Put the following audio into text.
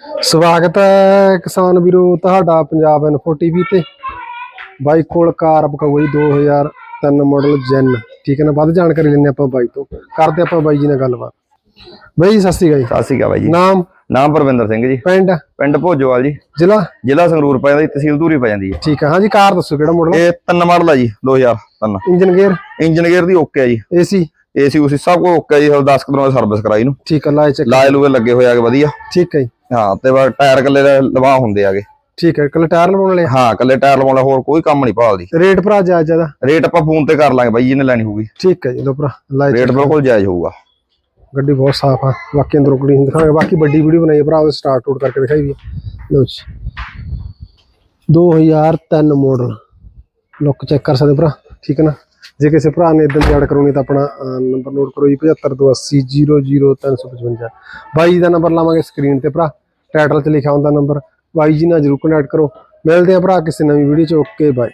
ਸਵਾਗਤ ਹੈ ਕਿਸਾਨ ਵੀਰੋ ਤੁਹਾਡਾ ਪੰਜਾਬ ਇਨਫੋ ਟੀਵੀ ਤੇ। ਬਾਈ ਕੋਲ ਕਾਰ ਬਕਵਈ 2003 ਮਾਡਲ ਜੈਨ ਠੀਕ ਹੈ ਨਾ? ਵੱਧ ਜਾਣਕਾਰੀ ਲੈਣੇ ਆਪਾਂ ਬਾਈ ਤੋਂ। ਕਰਦੇ ਆਪਾਂ ਬਾਈ ਜੀ ਨਾਲ ਗੱਲਬਾਤ। ਬਾਈ ਸਤਿ ਸ਼੍ਰੀ ਅਕਾਲ ਜੀ। ਸਤਿ ਸ਼੍ਰੀ ਅਕਾਲ ਬਾਈ ਜੀ। ਨਾਮ? ਨਾਮ ਪਰਵਿੰਦਰ ਸਿੰਘ ਜੀ। ਪਿੰਡ? ਪਿੰਡ ਭੋਜੋਵਾਲ ਜੀ। ਜ਼ਿਲ੍ਹਾ? ਜ਼ਿਲ੍ਹਾ ਸੰਗਰੂਰ ਪੈ ਜਾਂਦਾ ਜੀ ਤਹਿਸੀਲ ਧੂਰੀ ਪੈ ਜਾਂਦੀ ਹੈ। ਠੀਕ ਹੈ। ਹਾਂਜੀ ਕਾਰ ਦੱਸੋ ਕਿਹੜਾ ਮਾਡਲ ਇਹ ਤਿੰਨ ਮਾਡਲ ਆ ਜੀ 2003 ਇੰਜਨ ਗੇਅਰ ਇੰਜਨ ਗੇਅਰ ਦੀ ਓਕੇ ਆ ਜੀ। ਏਸੀ ਏਸੀ ਉਸੀ ਸਭ ਕੁਝ ਓਕੇ ਆ ਜੀ 10 ਦਿਨਾਂ ਸਰਵਿਸ ਕਰਾਈ ਨੂੰ ਠੀਕ ਹੈ ਲਾਏ ਚੈੱਕ ਲਾਏ ਲੂਏ ਲੱਗੇ ਹੋਏ ਆਗੇ ਵਧੀਆ। ਠੀਕ ਹੈ ਜੀ। ਹਾਂ ਤੇ ਬਸ ਟਾਇਰ ਕੱਲੇ ਲਵਾ ਹੁੰਦੇ ਆਗੇ। ਠੀਕ ਹੈ ਕੱਲ ਟਾਇਰ ਲਵਾਉਣ ਵਾਲੇ ਹਾਂ ਕੱਲੇ ਟਾਇਰ ਲਵਾਉਣਾ ਹੋਰ ਕੋਈ ਕੰਮ ਨਹੀਂ ਭਾਲਦੀ। ਰੇਟ ਭਰਾ ਜਾਇਜ਼ ਜ਼ਿਆਦਾ ਰੇਟ ਆਪਾਂ ਫੋਨ ਤੇ ਕਰ ਲਾਂਗੇ ਬਾਈ ਜਿਹਨੇ ਲੈਣੀ ਹੋਊਗੀ। ਠੀਕ ਹੈ ਜੀ ਲੋ ਭਰਾ ਰੇਟ ਬਿਲਕੁਲ ਜਾਇਜ਼ ਹੋਊਗਾ। ਗੱਡੀ ਬਹੁਤ ਸਾਫ਼ ਆ ਬਾਕੀ ਅੰਦਰੋਂ ਕੁੜੀ ਨੂੰ ਦਿਖਾਵਾਂਗੇ ਬਾਕੀ ਵੱਡੀ ਵੀਡੀਓ ਬਣਾਈ ਭਰਾ ਉਹ ਸਟਾਰਟ ਟੂਟ ਕਰਕੇ ਦਿਖਾਈ ਵੀ। ਲਓ ਜੀ। 2003 ਮਾਡਲ ਲੁੱਕ ਚੈੱਕ ਕਰ ਸਕਦੇ ਭਰਾ ਠੀਕ ਹੈ ਨਾ? ਜੇ ਕਿਸੇ ਭਰਾ ਨੇ ਇਦਾਂ ਦੀ ਐਡ ਕਰਾਉਣੀ ਤਾਂ ਆਪਣਾ ਨੰਬਰ ਨੋਟ ਕਰੋ ਜੀ 7528000355 ਬਾਈ ਦਾ ਨੰਬਰ ਲਾਵਾਂਗੇ ਸਕਰੀਨ ਤੇ ਭਰਾ ਟਾਈਟਲ 'ਚ ਲਿਖਿਆ ਹੁੰਦਾ ਨੰਬਰ ਬਾਈ ਜੀ ਨਾਲ ਜਰੂਰ ਕੰਟੈਕਟ ਕਰੋ। ਮਿਲਦੇ ਆ ਭਰਾ ਕਿਸੇ ਨਵੀਂ ਵੀਡੀਓ 'ਚ ਓਕੇ ਬਾਏ